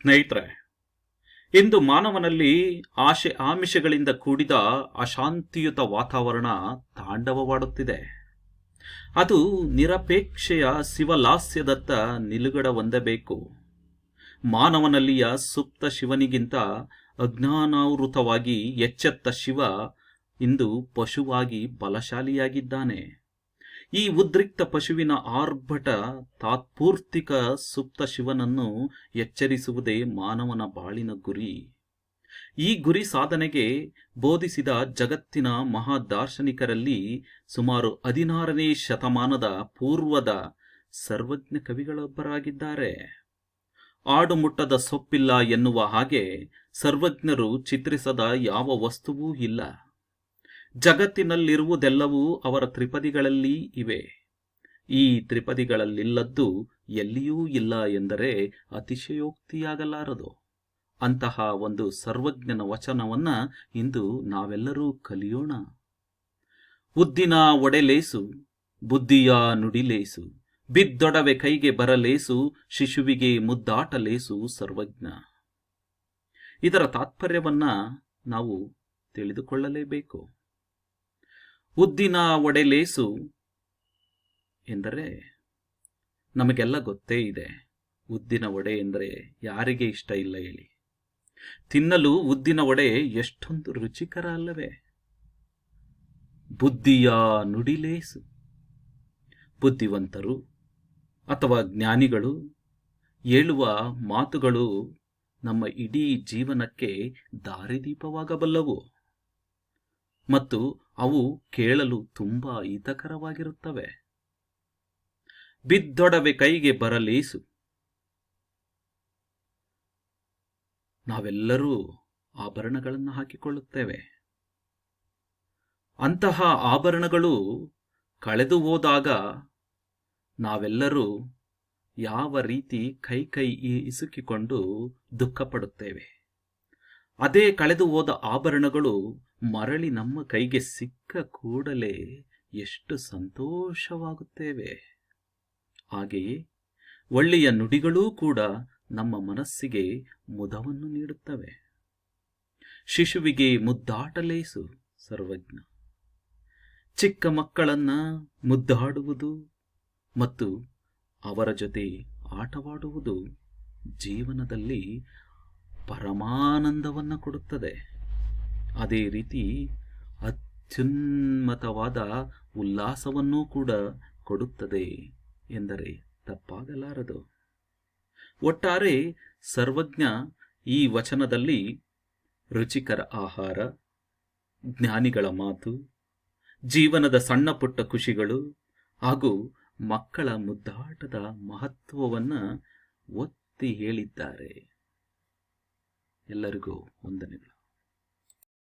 ಸ್ನೇಹಿತರೆ, ಇಂದು ಮಾನವನಲ್ಲಿ ಆಶೆ ಆಮಿಷಗಳಿಂದ ಕೂಡಿದ ಅಶಾಂತಿಯುತ ವಾತಾವರಣ ತಾಂಡವವಾಡುತ್ತಿದೆ. ಅದು ನಿರಪೇಕ್ಷೆಯ ಶಿವಲಾಸ್ಯದತ್ತ ನಿಲುಗಡ ಹೊಂದಬೇಕು. ಮಾನವನಲ್ಲಿಯ ಸುಪ್ತ ಶಿವನಿಗಿಂತ ಅಜ್ಞಾನಾವೃತವಾಗಿ ಎಚ್ಚೆತ್ತ ಶಿವ ಇಂದು ಪಶುವಾಗಿ ಬಲಶಾಲಿಯಾಗಿದ್ದಾನೆ. ಈ ಉದ್ರಿಕ್ತ ಪಶುವಿನ ಆರ್ಭಟ ತಾತ್ಪೂರ್ತಿಕ ಸುಪ್ತ ಶಿವನನ್ನು ಎಚ್ಚರಿಸುವುದೇ ಮಾನವನ ಬಾಳಿನ ಗುರಿ. ಈ ಗುರಿ ಸಾಧನೆಗೆ ಬೋಧಿಸಿದ ಜಗತ್ತಿನ ಮಹಾ ದಾರ್ಶನಿಕರಲ್ಲಿ ಸುಮಾರು ಹದಿನಾರನೇ ಶತಮಾನದ ಪೂರ್ವದ ಸರ್ವಜ್ಞ ಕವಿಗಳೊಬ್ಬರಾಗಿದ್ದಾರೆ. ಆಡು ಮುಟ್ಟದ ಸೊಪ್ಪಿಲ್ಲ ಎನ್ನುವ ಹಾಗೆ ಸರ್ವಜ್ಞರು ಚಿತ್ರಿಸದ ಯಾವ ವಸ್ತುವೂ ಇಲ್ಲ. ಜಗತ್ತಿನಲ್ಲಿರುವುದೆಲ್ಲವೂ ಅವರ ತ್ರಿಪದಿಗಳಲ್ಲಿ ಇವೆ. ಈ ತ್ರಿಪದಿಗಳಲ್ಲಿಲ್ಲದ್ದು ಎಲ್ಲಿಯೂ ಇಲ್ಲ ಎಂದರೆ ಅತಿಶಯೋಕ್ತಿಯಾಗಲಾರದು. ಅಂತಹ ಒಂದು ಸರ್ವಜ್ಞನ ವಚನವನ್ನ ಇಂದು ನಾವೆಲ್ಲರೂ ಕಲಿಯೋಣ. ಉದ್ದಿನ ಒಡೆಲೇಸು ಬುದ್ಧಿಯ ನುಡಿಲೇಸು ಬಿದ್ದೊಡವೆ ಕೈಗೆ ಬರಲೇಸು ಶಿಶುವಿಗೆ ಮುದ್ದಾಟಲೇಸು ಸರ್ವಜ್ಞ. ಇದರ ತಾತ್ಪರ್ಯವನ್ನ ನಾವು ತಿಳಿದುಕೊಳ್ಳಲೇಬೇಕು. ಉದ್ದಿನ ಒಡೆಲೇಸು ಎಂದರೆ ನಮಗೆಲ್ಲ ಗೊತ್ತೇ ಇದೆ. ಉದ್ದಿನ ವಡೆ ಎಂದರೆ ಯಾರಿಗೆ ಇಷ್ಟ ಇಲ್ಲ ಹೇಳಿ. ತಿನ್ನಲು ಉದ್ದಿನ ವಡೆ ಎಷ್ಟೊಂದು ರುಚಿಕರ ಅಲ್ಲವೇ. ಬುದ್ಧಿಯ ನುಡಿಲೇಸು ಬುದ್ಧಿವಂತರು ಅಥವಾ ಜ್ಞಾನಿಗಳು ಹೇಳುವ ಮಾತುಗಳು ನಮ್ಮ ಇಡೀ ಜೀವನಕ್ಕೆ ದಾರಿದೀಪವಾಗಬಲ್ಲವು. ಮತ್ತು ಅವು ಕೇಳಲು ತುಂಬಾ ಹಿತಕರವಾಗಿರುತ್ತವೆ. ಬಿದ್ದೊಡವೆ ಕೈಗೆ ಬರಲೀಸು ನಾವೆಲ್ಲರೂ ಆಭರಣಗಳನ್ನು ಹಾಕಿಕೊಳ್ಳುತ್ತೇವೆ. ಅಂತಹ ಆಭರಣಗಳು ಕಳೆದು ಹೋದಾಗ ನಾವೆಲ್ಲರೂ ಯಾವ ರೀತಿ ಕೈ ಕೈ ಇಸುಕಿಕೊಂಡು ದುಃಖ ಪಡುತ್ತೇವೆ ಅದೇ ಕಳೆದು ಹೋದ ಆಭರಣಗಳು ಮರಳಿ ನಮ್ಮ ಕೈಗೆ ಸಿಕ್ಕ ಕೂಡಲೇ ಎಷ್ಟು ಸಂತೋಷವಾಗುತ್ತೇವೆ. ಹಾಗೆಯೇ ಒಳ್ಳೆಯ ನುಡಿಗಳೂ ಕೂಡ ನಮ್ಮ ಮನಸ್ಸಿಗೆ ಮುದವನ್ನು ನೀಡುತ್ತವೆ. ಶಿಶುವಿಗೆ ಮುದ್ದಾಟಲೇಸು ಸರ್ವಜ್ಞ. ಚಿಕ್ಕ ಮಕ್ಕಳನ್ನ ಮುದ್ದಾಡುವುದು ಮತ್ತು ಅವರ ಜೊತೆ ಆಟವಾಡುವುದು ಜೀವನದಲ್ಲಿ ಪರಮಾನಂದವನ್ನು ಕೊಡುತ್ತದೆ. ಅದೇ ರೀತಿ ಅತ್ಯುನ್ನತವಾದ ಉಲ್ಲಾಸವನ್ನೂ ಕೂಡ ಕೊಡುತ್ತದೆ ಎಂದರೆ ತಪ್ಪಾಗಲಾರದು. ಒಟ್ಟಾರೆ ಸರ್ವಜ್ಞ ಈ ವಚನದಲ್ಲಿ ರುಚಿಕರ ಆಹಾರ, ಜ್ಞಾನಿಗಳ ಮಾತು, ಜೀವನದ ಸಣ್ಣ ಪುಟ್ಟ ಖುಷಿಗಳು ಹಾಗೂ ಮಕ್ಕಳ ಮುದ್ದಾಟದ ಮಹತ್ವವನ್ನು ಒತ್ತಿ ಹೇಳಿದ್ದಾರೆ. ಎಲ್ಲರಿಗೂ ವಂದನೆಗಳು.